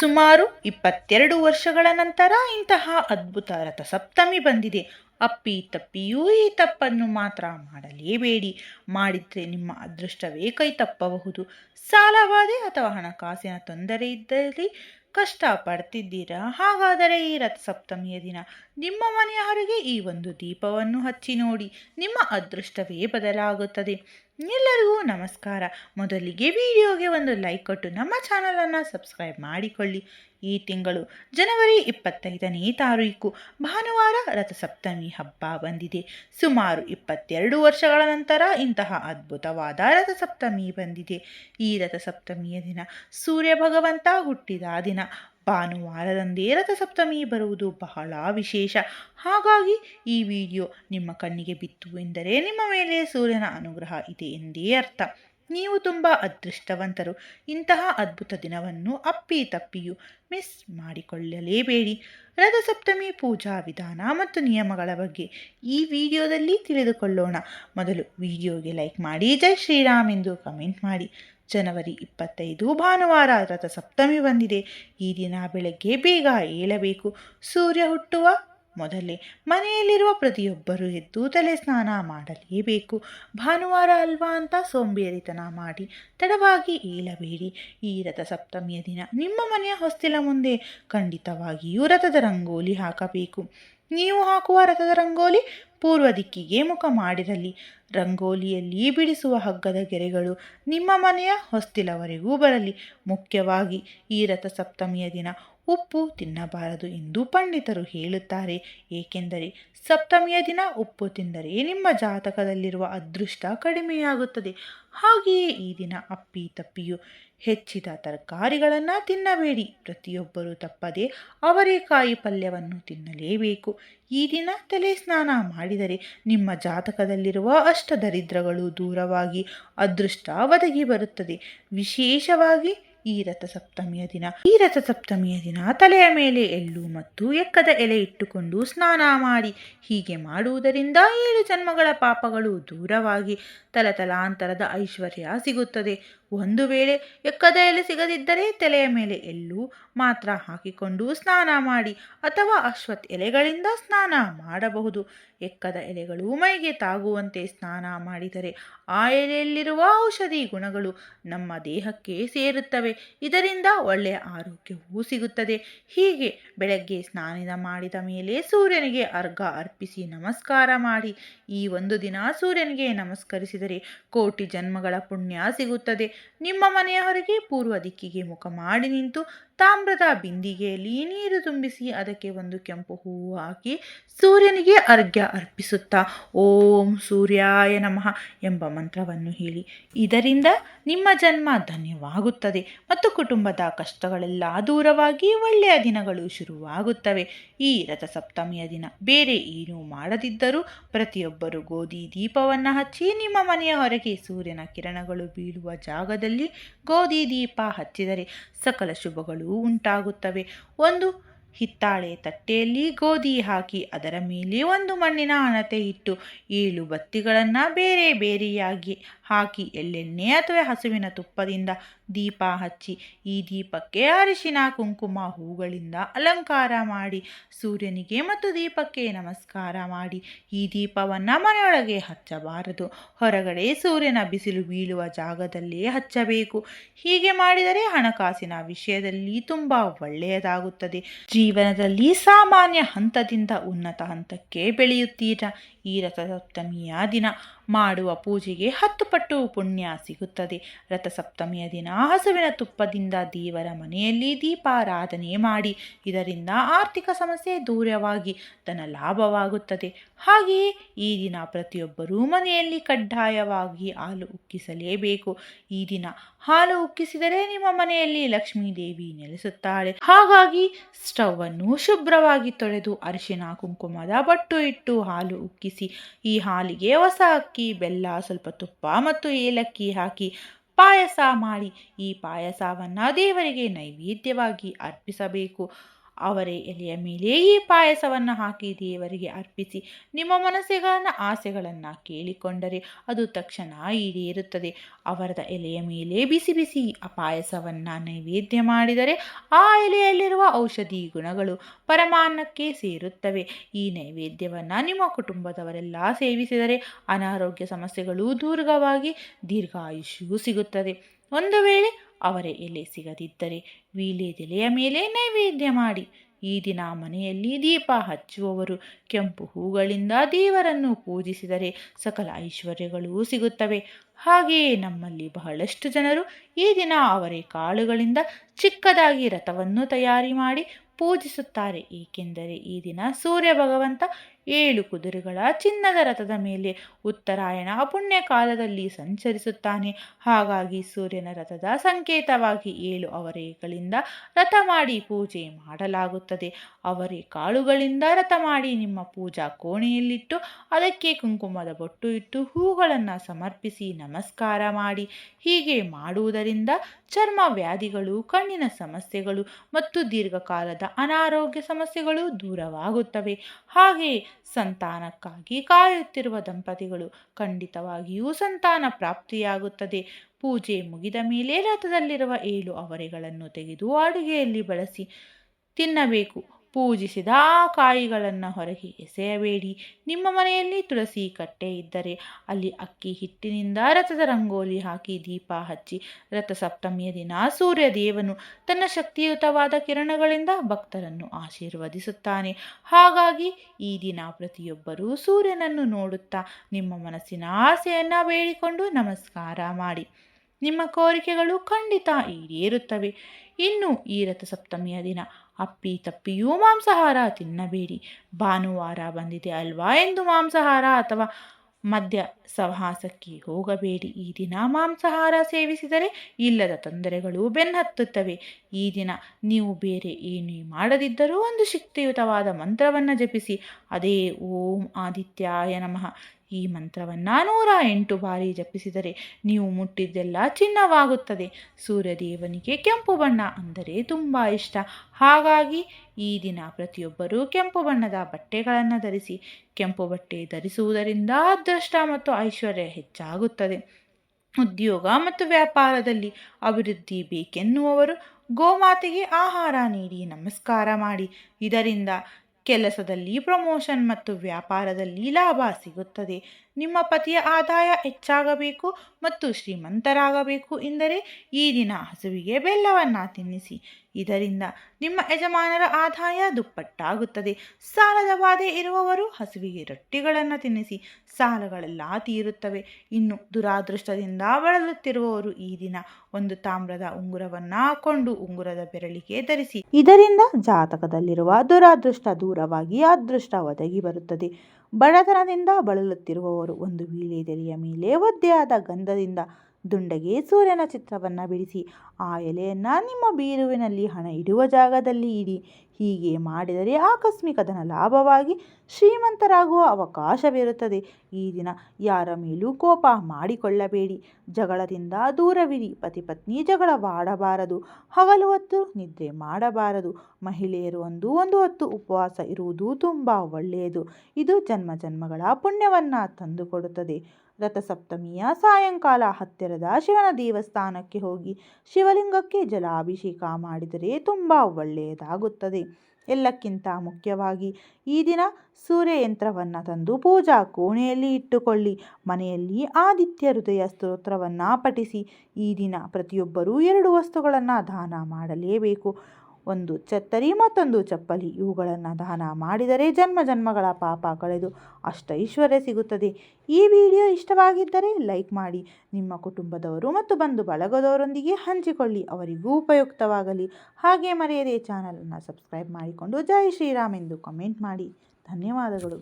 ಸುಮಾರು ಇಪ್ಪತ್ತೆರಡು ವರ್ಷಗಳ ನಂತರ ಇಂತಹ ಅದ್ಭುತ ರಥಸಪ್ತಮಿ ಬಂದಿದೆ. ಅಪ್ಪಿ ತಪ್ಪಿಯೂ ಈ ತಪ್ಪನ್ನು ಮಾತ್ರ ಮಾಡಲೇಬೇಡಿ. ಮಾಡಿದರೆ ನಿಮ್ಮ ಅದೃಷ್ಟವೇ ಕೈ ತಪ್ಪಬಹುದು ಸಾಲವಾದೆ ಅಥವಾ ಹಣಕಾಸಿನ ತೊಂದರೆ ಇದ್ದಲ್ಲಿ ಕಷ್ಟ ಪಡ್ತಿದ್ದೀರಾ ಹಾಗಾದರೆ ಈ ರಥಸಪ್ತಮಿಯ ದಿನ ನಿಮ್ಮ ಮನೆಯ ಹೊರಗೆ ಈ ಒಂದು ದೀಪವನ್ನು ಹಚ್ಚಿ ನೋಡಿ, ನಿಮ್ಮ ಅದೃಷ್ಟವೇ ಬದಲಾಗುತ್ತದೆ. ಎಲ್ಲರಿಗೂ ನಮಸ್ಕಾರ. ಮೊದಲಿಗೆ ವಿಡಿಯೋಗೆ ಒಂದು ಲೈಕ್ ಕೊಟ್ಟು ನಮ್ಮ ಚಾನಲನ್ನು ಸಬ್ಸ್ಕ್ರೈಬ್ ಮಾಡಿಕೊಳ್ಳಿ. ಈ ತಿಂಗಳು ಜನವರಿ ಇಪ್ಪತ್ತೈದನೇ ತಾರೀಕು ಭಾನುವಾರ ರಥಸಪ್ತಮಿ ಹಬ್ಬ ಬಂದಿದೆ. ಸುಮಾರು ಇಪ್ಪತ್ತೆರಡು ವರ್ಷಗಳ ನಂತರ ಇಂತಹ ಅದ್ಭುತವಾದ ರಥಸಪ್ತಮಿ ಬಂದಿದೆ. ಈ ರಥಸಪ್ತಮಿಯ ದಿನ ಸೂರ್ಯ ಭಗವಂತ ಹುಟ್ಟಿದ ದಿನ. ಭಾನುವಾರದಂದೇ ರಥಸಪ್ತಮಿ ಬರುವುದು ಬಹಳ ವಿಶೇಷ. ಹಾಗಾಗಿ ಈ ವಿಡಿಯೋ ನಿಮ್ಮ ಕಣ್ಣಿಗೆ ಬಿತ್ತು ಎಂದರೆ ನಿಮ್ಮ ಮೇಲೆ ಸೂರ್ಯನ ಅನುಗ್ರಹ ಇದೆ ಎಂದೇ ಅರ್ಥ. ನೀವು ತುಂಬ ಅದೃಷ್ಟವಂತರು. ಇಂತಹ ಅದ್ಭುತ ದಿನವನ್ನು ಅಪ್ಪಿ ತಪ್ಪಿಯು ಮಿಸ್ ಮಾಡಿಕೊಳ್ಳಲೇಬೇಡಿ. ರಥಸಪ್ತಮಿ ಪೂಜಾ ವಿಧಾನ ಮತ್ತು ನಿಯಮಗಳ ಬಗ್ಗೆ ಈ ವಿಡಿಯೋದಲ್ಲಿ ತಿಳಿದುಕೊಳ್ಳೋಣ. ಮೊದಲು ವಿಡಿಯೋಗೆ ಲೈಕ್ ಮಾಡಿ, ಜೈ ಶ್ರೀರಾಮ್ ಎಂದು ಕಮೆಂಟ್ ಮಾಡಿ. ಜನವರಿ ಇಪ್ಪತ್ತೈದು ಭಾನುವಾರ ರಥಸಪ್ತಮಿ ಬಂದಿದೆ. ಈ ದಿನ ಬೆಳಗ್ಗೆ ಬೇಗ ಏಳಬೇಕು. ಸೂರ್ಯ ಹುಟ್ಟುವ ಮೊದಲೇ ಮನೆಯಲ್ಲಿರುವ ಪ್ರತಿಯೊಬ್ಬರೂ ಎದ್ದು ತಲೆ ಸ್ನಾನ ಮಾಡಲೇಬೇಕು. ಭಾನುವಾರ ಅಲ್ವಾ ಅಂತ ಸೋಂಬೇರಿತನ ಮಾಡಿ ತಡವಾಗಿ ಏಳಬೇಡಿ. ಈ ರಥಸಪ್ತಮಿಯ ದಿನ ನಿಮ್ಮ ಮನೆಯ ಹೊಸ್ತಿಲ ಮುಂದೆ ಖಂಡಿತವಾಗಿಯೂ ರಥದ ರಂಗೋಲಿ ಹಾಕಬೇಕು. ನೀವು ಹಾಕುವ ರಥದ ರಂಗೋಲಿ ಪೂರ್ವ ದಿಕ್ಕಿಗೆ ಮುಖ ಮಾಡಿರಲಿ. ರಂಗೋಲಿಯಲ್ಲಿ ಬಿಡಿಸುವ ಹಗ್ಗದ ಗೆರೆಗಳು ನಿಮ್ಮ ಮನೆಯ ಹೊಸ್ತಿಲವರೆಗೂ ಬರಲಿ. ಮುಖ್ಯವಾಗಿ ಈ ರಥಸಪ್ತಮಿಯ ದಿನ ಉಪ್ಪು ತಿನ್ನಬಾರದು ಎಂದು ಪಂಡಿತರು ಹೇಳುತ್ತಾರೆ. ಏಕೆಂದರೆ ಸಪ್ತಮಿಯ ದಿನ ಉಪ್ಪು ತಿಂದರೆ ನಿಮ್ಮ ಜಾತಕದಲ್ಲಿರುವ ಅದೃಷ್ಟ ಕಡಿಮೆಯಾಗುತ್ತದೆ. ಹಾಗೆಯೇ ಈ ದಿನ ಅಪ್ಪಿ ತಪ್ಪಿಯು ಹೆಚ್ಚಿದ ತರಕಾರಿಗಳನ್ನು ತಿನ್ನಬೇಡಿ. ಪ್ರತಿಯೊಬ್ಬರೂ ತಪ್ಪದೆ ಅವರೇಕಾಯಿ ಪಲ್ಯವನ್ನು ತಿನ್ನಲೇಬೇಕು. ಈ ದಿನ ತಲೆ ಸ್ನಾನ ಮಾಡಿದರೆ ನಿಮ್ಮ ಜಾತಕದಲ್ಲಿರುವ ಅಷ್ಟ ದರಿದ್ರಗಳು ದೂರವಾಗಿ ಅದೃಷ್ಟ ಒದಗಿ ಬರುತ್ತದೆ. ವಿಶೇಷವಾಗಿ ಈ ರಥಸಪ್ತಮಿಯ ದಿನ. ಈ ರಥಸಪ್ತಮಿಯ ದಿನ ತಲೆಯ ಮೇಲೆ ಎಳ್ಳು ಮತ್ತು ಎಕ್ಕದ ಎಲೆ ಇಟ್ಟುಕೊಂಡು ಸ್ನಾನ ಮಾಡಿ. ಹೀಗೆ ಮಾಡುವುದರಿಂದ ಏಳು ಜನ್ಮಗಳ ಪಾಪಗಳು ದೂರವಾಗಿ ತಲತಲಾಂತರದ ಐಶ್ವರ್ಯ ಸಿಗುತ್ತದೆ. ಒಂದು ವೇಳೆ ಎಕ್ಕದ ಎಲೆ ಸಿಗದಿದ್ದರೆ ತಲೆಯ ಮೇಲೆ ಎಲ್ಲೂ ಮಾತ್ರ ಹಾಕಿಕೊಂಡು ಸ್ನಾನ ಮಾಡಿ ಅಥವಾ ಅಶ್ವತ್ ಎಲೆಗಳಿಂದ ಸ್ನಾನ ಮಾಡಬಹುದು. ಎಕ್ಕದ ಎಲೆಗಳು ಮೈಗೆ ತಾಗುವಂತೆ ಸ್ನಾನ ಮಾಡಿದರೆ ಆ ಎಲೆಯಲ್ಲಿರುವ ಔಷಧಿ ಗುಣಗಳು ನಮ್ಮ ದೇಹಕ್ಕೆ ಸೇರುತ್ತವೆ. ಇದರಿಂದ ಒಳ್ಳೆಯ ಆರೋಗ್ಯವೂ ಸಿಗುತ್ತದೆ. ಹೀಗೆ ಬೆಳಗ್ಗೆ ಸ್ನಾನ ಮಾಡಿದ ಮೇಲೆ ಸೂರ್ಯನಿಗೆ ಅರ್ಘ ಅರ್ಪಿಸಿ ನಮಸ್ಕಾರ ಮಾಡಿ. ಈ ಒಂದು ದಿನ ಸೂರ್ಯನಿಗೆ ನಮಸ್ಕರಿಸಿದರೆ ಕೋಟಿ ಜನ್ಮಗಳ ಪುಣ್ಯ ಸಿಗುತ್ತದೆ. ನಿಮ್ಮ ಮನೆಯವರಿಗೆ ಪೂರ್ವ ದಿಕ್ಕಿಗೆ ಮುಖ ಮಾಡಿ ನಿಂತು ತಾಮ್ರದ ಬಿಂದಿಗೆಯಲ್ಲಿ ನೀರು ತುಂಬಿಸಿ ಅದಕ್ಕೆ ಒಂದು ಕೆಂಪು ಹೂವು ಹಾಕಿ ಸೂರ್ಯನಿಗೆ ಅರ್ಘ್ಯ ಅರ್ಪಿಸುತ್ತಾ. ಓಂ ಸೂರ್ಯಾಯ ನಮಃ ಎಂಬ ಮಂತ್ರವನ್ನು ಹೇಳಿ. ಇದರಿಂದ ನಿಮ್ಮ ಜನ್ಮ ಧನ್ಯವಾಗುತ್ತದೆ ಮತ್ತು ಕುಟುಂಬದ ಕಷ್ಟಗಳೆಲ್ಲ ದೂರವಾಗಿ ಒಳ್ಳೆಯ ದಿನಗಳು ಶುರುವಾಗುತ್ತವೆ. ಈ ರಥಸಪ್ತಮಿಯ ದಿನ ಬೇರೆ ಏನೂ ಮಾಡದಿದ್ದರೂ ಪ್ರತಿಯೊಬ್ಬರು ಗೋಧಿ ದೀಪವನ್ನು ಹಚ್ಚಿ ನಿಮ್ಮ ಮನೆಯ ಹೊರಗೆ ಸೂರ್ಯನ ಕಿರಣಗಳು ಬೀಳುವ ಜಾಗದಲ್ಲಿ ಗೋಧಿ ದೀಪ ಹಚ್ಚಿದರೆ ಸಕಲ ಶುಭಗಳು ಉಂಟಾಗುತ್ತವೆ. ಒಂದು ಹಿತ್ತಾಳೆ ತಟ್ಟೆಯಲ್ಲಿ ಗೋಧಿ ಹಾಕಿ ಅದರ ಮೇಲೆ ಒಂದು ಮಣ್ಣಿನ ಹಣತೆ ಇಟ್ಟು ಏಳು ಬತ್ತಿಗಳನ್ನು ಬೇರೆ ಬೇರೆಯಾಗಿ ಹಾಕಿ ಎಳ್ಳೆಣ್ಣೆ ಅಥವಾ ಹಸುವಿನ ತುಪ್ಪದಿಂದ ದೀಪ ಹಚ್ಚಿ ಈ ದೀಪಕ್ಕೆ ಅರಿಶಿನ, ಕುಂಕುಮ, ಹೂಗಳಿಂದ ಅಲಂಕಾರ ಮಾಡಿ, ಸೂರ್ಯನಿಗೆ ಮತ್ತು ದೀಪಕ್ಕೆ ನಮಸ್ಕಾರ ಮಾಡಿ ಈ ದೀಪವನ್ನು ಮನೆಯೊಳಗೆ ಹಚ್ಚಬಾರದು. ಹೊರಗಡೆ ಸೂರ್ಯನ ಬಿಸಿಲು ಬೀಳುವ ಜಾಗದಲ್ಲೇ ಹಚ್ಚಬೇಕು. ಹೀಗೆ ಮಾಡಿದರೆ ಹಣಕಾಸಿನ ವಿಷಯದಲ್ಲಿ ತುಂಬ ಒಳ್ಳೆಯದಾಗುತ್ತದೆ. ಜೀವನದಲ್ಲಿ ಸಾಮಾನ್ಯ ಹಂತದಿಂದ ಉನ್ನತ ಹಂತಕ್ಕೆ ಬೆಳೆಯುತ್ತೀರಾ? ಈ ರಥಸಪ್ತಮಿಯ ದಿನ. ಮಾಡುವ ಪೂಜೆಗೆ ಹತ್ತು ಪಟ್ಟು ಪುಣ್ಯ ಸಿಗುತ್ತದೆ. ರಥಸಪ್ತಮಿಯ ದಿನ ಹಸುವಿನ ತುಪ್ಪದಿಂದ ದೇವರ ಮನೆಯಲ್ಲಿ ದೀಪಾರಾಧನೆ ಮಾಡಿ. ಇದರಿಂದ ಆರ್ಥಿಕ ಸಮಸ್ಯೆ ದೂರವಾಗಿ ತನ್ನ ಲಾಭವಾಗುತ್ತದೆ. ಹಾಗೆಯೇ ಈ ದಿನ ಪ್ರತಿಯೊಬ್ಬರೂ ಮನೆಯಲ್ಲಿ ಕಡ್ಡಾಯವಾಗಿ ಹಾಲು ಉಕ್ಕಿಸಲೇಬೇಕು. ಈ ದಿನ ಹಾಲು ಉಕ್ಕಿಸಿದರೆ ನಿಮ್ಮ ಮನೆಯಲ್ಲಿ ಲಕ್ಷ್ಮೀ ದೇವಿ ನೆಲೆಸುತ್ತಾಳೆ. ಹಾಗಾಗಿ ಸ್ಟವ್ ಅನ್ನು ಶುಭ್ರವಾಗಿ ತೊಳೆದು ಅರಿಶಿನ, ಕುಂಕುಮದ ಬಟ್ಟು ಇಟ್ಟು ಹಾಲು ಉಕ್ಕಿಸಿ ಈ ಹಾಲಿಗೆ ಹೊಸ ಅಕ್ಕಿ, ಬೆಲ್ಲ, ಸ್ವಲ್ಪ ತುಪ್ಪ ಮತ್ತು ಏಲಕ್ಕಿ ಹಾಕಿ ಪಾಯಸ ಮಾಡಿ ಈ ಪಾಯಸವನ್ನು ದೇವರಿಗೆ ನೈವೇದ್ಯವಾಗಿ ಅರ್ಪಿಸಬೇಕು. ಅವರೇ ಎಲೆಯ ಮೇಲೆಯೇ ಪಾಯಸವನ್ನು ಹಾಕಿ ದೇವರಿಗೆ ಅರ್ಪಿಸಿ ನಿಮ್ಮ ಮನಸ್ಸುಗಳನ್ನು ಆಸೆಗಳನ್ನು ಕೇಳಿಕೊಂಡರೆ ಅದು ತಕ್ಷಣ ಈಡೇರುತ್ತದೆ. ಅವರದ ಎಲೆಯ ಮೇಲೆ ಬಿಸಿ ಬಿಸಿ ಆ ಪಾಯಸವನ್ನು ನೈವೇದ್ಯ ಮಾಡಿದರೆ ಆ ಎಲೆಯಲ್ಲಿರುವ ಔಷಧಿ ಗುಣಗಳು ಪರಮಾನ್ನಕ್ಕೆ ಸೇರುತ್ತವೆ. ಈ ನೈವೇದ್ಯವನ್ನು ನಿಮ್ಮ ಕುಟುಂಬದವರೆಲ್ಲ ಸೇವಿಸಿದರೆ ಅನಾರೋಗ್ಯ ಸಮಸ್ಯೆಗಳು ದೂರವಾಗಿ ದೀರ್ಘಾಯುಷ್ಯೂ ಸಿಗುತ್ತದೆ. ಒಂದು ವೇಳೆ ಅವರ ಎಲೆ ಸಿಗದಿದ್ದರೆ ವೀಳ್ಯದೆಲೆಯ ಮೇಲೆ ನೈವೇದ್ಯ ಮಾಡಿ. ಈ ದಿನ ಮನೆಯಲ್ಲಿ ದೀಪ ಹಚ್ಚುವವರು ಕೆಂಪು ಹೂಗಳಿಂದ ದೇವರನ್ನು ಪೂಜಿಸಿದರೆ ಸಕಲ ಐಶ್ವರ್ಯಗಳೂ ಸಿಗುತ್ತವೆ. ಹಾಗೆಯೇ ನಮ್ಮಲ್ಲಿ ಬಹಳಷ್ಟು ಜನರು ಈ ದಿನ ಅವರೇ ಕಾಳುಗಳಿಂದ ಚಿಕ್ಕದಾಗಿ ರಥವನ್ನು ತಯಾರಿ ಮಾಡಿ ಪೂಜಿಸುತ್ತಾರೆ. ಏಕೆಂದರೆ ಈ ದಿನ ಸೂರ್ಯ ಭಗವಂತ ಏಳು ಕುದುರೆಗಳ ಚಿನ್ನದ ರಥದ ಮೇಲೆ ಉತ್ತರಾಯಣ ಪುಣ್ಯ ಕಾಲದಲ್ಲಿ ಸಂಚರಿಸುತ್ತಾನೆ. ಹಾಗಾಗಿ ಸೂರ್ಯನ ರಥದ ಸಂಕೇತವಾಗಿ ಏಳು ಅವರೇಗಳಿಂದ ರಥ ಮಾಡಿ ಪೂಜೆ ಮಾಡಲಾಗುತ್ತದೆ. ಅವರೇ ಕಾಳುಗಳಿಂದ ರಥ ಮಾಡಿ ನಿಮ್ಮ ಪೂಜಾ ಕೋಣೆಯಲ್ಲಿಟ್ಟು ಅದಕ್ಕೆ ಕುಂಕುಮದ ಬೊಟ್ಟು ಇಟ್ಟು ಹೂಗಳನ್ನು ಸಮರ್ಪಿಸಿ ನಮಸ್ಕಾರ ಮಾಡಿ. ಹೀಗೆ ಮಾಡುವುದರಿಂದ ಚರ್ಮ ವ್ಯಾಧಿಗಳು, ಕಣ್ಣಿನ ಸಮಸ್ಯೆಗಳು ಮತ್ತು ದೀರ್ಘಕಾಲದ ಅನಾರೋಗ್ಯ ಸಮಸ್ಯೆಗಳು ದೂರವಾಗುತ್ತವೆ. ಹಾಗೆ ಸಂತಾನಕ್ಕಾಗಿ ಕಾಯುತ್ತಿರುವ ದಂಪತಿಗಳು ಖಂಡಿತವಾಗಿಯೂ ಸಂತಾನ ಪ್ರಾಪ್ತಿಯಾಗುತ್ತದೆ. ಪೂಜೆ ಮುಗಿದ ಮೇಲೆ ರಥದಲ್ಲಿರುವ ಏಳು ಅವರೆಗಳನ್ನು ತೆಗೆದು ಅಡುಗೆಯಲ್ಲಿ ಬಳಸಿ ತಿನ್ನಬೇಕು. ಪೂಜಿಸಿದ ಕಾಯಿಗಳನ್ನು ಹೊರಗೆ ಎಸೆಯಬೇಡಿ. ನಿಮ್ಮ ಮನೆಯಲ್ಲಿ ತುಳಸಿ ಕಟ್ಟೆ ಇದ್ದರೆ ಅಲ್ಲಿ ಅಕ್ಕಿ ಹಿಟ್ಟಿನಿಂದ ರಥದ ರಂಗೋಲಿ ಹಾಕಿ ದೀಪ ಹಚ್ಚಿ ರಥ ಸಪ್ತಮಿಯ ದಿನ ಸೂರ್ಯ ದೇವನು ತನ್ನ ಶಕ್ತಿಯುತವಾದ ಕಿರಣಗಳಿಂದ ಭಕ್ತರನ್ನು ಆಶೀರ್ವದಿಸುತ್ತಾನೆ. ಹಾಗಾಗಿ ಈ ದಿನ ಪ್ರತಿಯೊಬ್ಬರೂ ಸೂರ್ಯನನ್ನು ನೋಡುತ್ತಾ ನಿಮ್ಮ ಮನಸ್ಸಿನ ಆಸೆಯನ್ನು ಬೇಡಿಕೊಂಡು ನಮಸ್ಕಾರ ಮಾಡಿ. ನಿಮ್ಮ ಕೋರಿಕೆಗಳು ಖಂಡಿತ ಈಡೇರುತ್ತವೆ. ಇನ್ನು ಈ ರಥಸಪ್ತಮಿಯ ದಿನ. ಅಪ್ಪಿ ತಪ್ಪಿಯೂ ಮಾಂಸಾಹಾರ ತಿನ್ನಬೇಡಿ. ಭಾನುವಾರ ಬಂದಿದೆ ಅಲ್ವಾ ಎಂದು ಮಾಂಸಾಹಾರ ಅಥವಾ ಮದ್ಯ ಸಹವಾಸಕ್ಕೆ ಹೋಗಬೇಡಿ. ಈ ದಿನ ಮಾಂಸಾಹಾರ ಸೇವಿಸಿದರೆ ಇಲ್ಲದ ತೊಂದರೆಗಳು ಬೆನ್ನತ್ತುತ್ತವೆ. ಈ ದಿನ ನೀವು ಬೇರೆ ಏನೇ ಮಾಡದಿದ್ದರೂ ಒಂದು ಶಕ್ತಿಯುತವಾದ ಮಂತ್ರವನ್ನು ಜಪಿಸಿ. ಅದೇ ಓಂ ಆದಿತ್ಯಾಯ ನಮಃ. ಈ ಮಂತ್ರವನ್ನು ನೂರ ಎಂಟು ಬಾರಿ ಜಪಿಸಿದರೆ ನೀವು ಮುಟ್ಟಿದ್ದೆಲ್ಲ ಚಿನ್ನವಾಗುತ್ತದೆ. ಸೂರ್ಯದೇವನಿಗೆ ಕೆಂಪು ಬಣ್ಣ ಅಂದರೆ ತುಂಬ ಇಷ್ಟ. ಹಾಗಾಗಿ ಈ ದಿನ ಪ್ರತಿಯೊಬ್ಬರೂ ಕೆಂಪು ಬಣ್ಣದ ಬಟ್ಟೆಗಳನ್ನು ಧರಿಸಿ, ಕೆಂಪು ಬಟ್ಟೆ ಧರಿಸುವುದರಿಂದ ಅದೃಷ್ಟ ಮತ್ತು ಐಶ್ವರ್ಯ ಹೆಚ್ಚಾಗುತ್ತದೆ. ಉದ್ಯೋಗ ಮತ್ತು ವ್ಯಾಪಾರದಲ್ಲಿ ಅಭಿವೃದ್ಧಿ ಬೇಕೆನ್ನುವವರು ಗೋಮಾತೆಗೆ ಆಹಾರ ನೀಡಿ ನಮಸ್ಕಾರ ಮಾಡಿ. ಇದರಿಂದ ಕೆಲಸದಲ್ಲಿ ಪ್ರಮೋಷನ್ ಮತ್ತು ವ್ಯಾಪಾರದಲ್ಲಿ ಲಾಭ ಸಿಗುತ್ತದೆ. ನಿಮ್ಮ ಪತಿಯ ಆದಾಯ ಹೆಚ್ಚಾಗಬೇಕು ಮತ್ತು ಶ್ರೀಮಂತರಾಗಬೇಕು ಎಂದರೆ ಈ ದಿನ ಹಸುವಿಗೆ ಬೆಲ್ಲವನ್ನು ತಿನ್ನಿಸಿ. ಇದರಿಂದ ನಿಮ್ಮ ಯಜಮಾನರ ಆದಾಯ ದುಪ್ಪಟ್ಟಾಗುತ್ತದೆ. ಸಾಲದ ಬಾಧೆ ಇರುವವರು ಹಸುವಿಗೆ ರೊಟ್ಟಿಗಳನ್ನು ತಿನ್ನಿಸಿ ಸಾಲಗಳೆಲ್ಲ ತೀರುತ್ತವೆ. ಇನ್ನು ದುರಾದೃಷ್ಟದಿಂದ ಬಳಲುತ್ತಿರುವವರು ಈ ದಿನ ಒಂದು ತಾಮ್ರದ ಉಂಗುರವನ್ನು ಹಾಕೊಂಡು ಉಂಗುರದ ಬೆರಳಿಗೆ ಧರಿಸಿ. ಇದರಿಂದ ಜಾತಕದಲ್ಲಿರುವ ದುರಾದೃಷ್ಟ ದೂರವಾಗಿ ಅದೃಷ್ಟ ಒದಗಿ ಬರುತ್ತದೆ. ಬಡತನದಿಂದ ಬಳಲುತ್ತಿರುವವರು ಒಂದು ವೀಳೆದೆಲೆಯ ಮೇಲೆ ಒದ್ದೆಯಾದ ಗಂಧದಿಂದ ದುಂಡಗೆ ಸೂರ್ಯನ ಚಿತ್ರವನ್ನು ಬಿಡಿಸಿ, ಆ ಎಲೆಯನ್ನು ನಿಮ್ಮ ಬೀರುವಿನಲ್ಲಿ ಹಣ ಇಡುವ ಜಾಗದಲ್ಲಿ ಇಡಿ. ಹೀಗೆ ಮಾಡಿದರೆ ಆಕಸ್ಮಿಕ ಧನ ಲಾಭವಾಗಿ ಶ್ರೀಮಂತರಾಗುವ ಅವಕಾಶವಿರುತ್ತದೆ. ಈ ದಿನ ಯಾರ ಮೇಲೂ ಕೋಪ ಮಾಡಿಕೊಳ್ಳಬೇಡಿ. ಜಗಳದಿಂದ ದೂರವಿರಿ. ಪತಿ ಪತ್ನಿ ಜಗಳವಾಡಬಾರದು ಹಗಲು ಹೊತ್ತು ನಿದ್ರೆ ಮಾಡಬಾರದು. ಮಹಿಳೆಯರು ಒಂದು ಒಂದು ಹೊತ್ತು ಉಪವಾಸ ಇರುವುದು ತುಂಬ ಒಳ್ಳೆಯದು. ಇದು ಜನ್ಮ ಜನ್ಮಗಳ ಪುಣ್ಯವನ್ನು ತಂದುಕೊಡುತ್ತದೆ. ರಥಸಪ್ತಮಿಯ ಸಾಯಂಕಾಲ ಹತ್ತಿರದ ಶಿವನ ದೇವಸ್ಥಾನಕ್ಕೆ ಹೋಗಿ ಶಿವಲಿಂಗಕ್ಕೆ ಜಲಾಭಿಷೇಕ ಮಾಡಿದರೆ ತುಂಬ ಒಳ್ಳೆಯದಾಗುತ್ತದೆ. ಎಲ್ಲಕ್ಕಿಂತ ಮುಖ್ಯವಾಗಿ ಈ ದಿನ ಸೂರ್ಯಯಂತ್ರವನ್ನು ತಂದು ಪೂಜಾ ಕೋಣೆಯಲ್ಲಿ ಇಟ್ಟುಕೊಳ್ಳಿ. ಮನೆಯಲ್ಲಿ ಆದಿತ್ಯ ಹೃದಯ ಸ್ತೋತ್ರವನ್ನು ಪಠಿಸಿ. ಈ ದಿನ ಪ್ರತಿಯೊಬ್ಬರೂ ಎರಡು ವಸ್ತುಗಳನ್ನು ದಾನ ಮಾಡಲೇಬೇಕು. ಒಂದು ಚತ್ತರಿ ಮತ್ತೊಂದು ಚಪ್ಪಲಿ. ಇವುಗಳನ್ನು ದಾನ ಮಾಡಿದರೆ ಜನ್ಮ ಜನ್ಮಗಳ ಪಾಪ ಕಳೆದು ಅಷ್ಟೈಶ್ವರ್ಯ ಸಿಗುತ್ತದೆ. ಈ ವಿಡಿಯೋ ಇಷ್ಟವಾಗಿದ್ದರೆ ಲೈಕ್ ಮಾಡಿ. ನಿಮ್ಮ ಕುಟುಂಬದವರು ಮತ್ತು ಬಂಧು ಬಳಗದವರೊಂದಿಗೆ ಹಂಚಿಕೊಳ್ಳಿ. ಅವರಿಗೂ ಉಪಯುಕ್ತವಾಗಲಿ. ಹಾಗೆ ಮರೆಯದೆ ಚಾನಲನ್ನು ಸಬ್ಸ್ಕ್ರೈಬ್ ಮಾಡಿಕೊಂಡು ಜೈ ಶ್ರೀರಾಮ್ ಎಂದು ಕಮೆಂಟ್ ಮಾಡಿ. ಧನ್ಯವಾದಗಳು.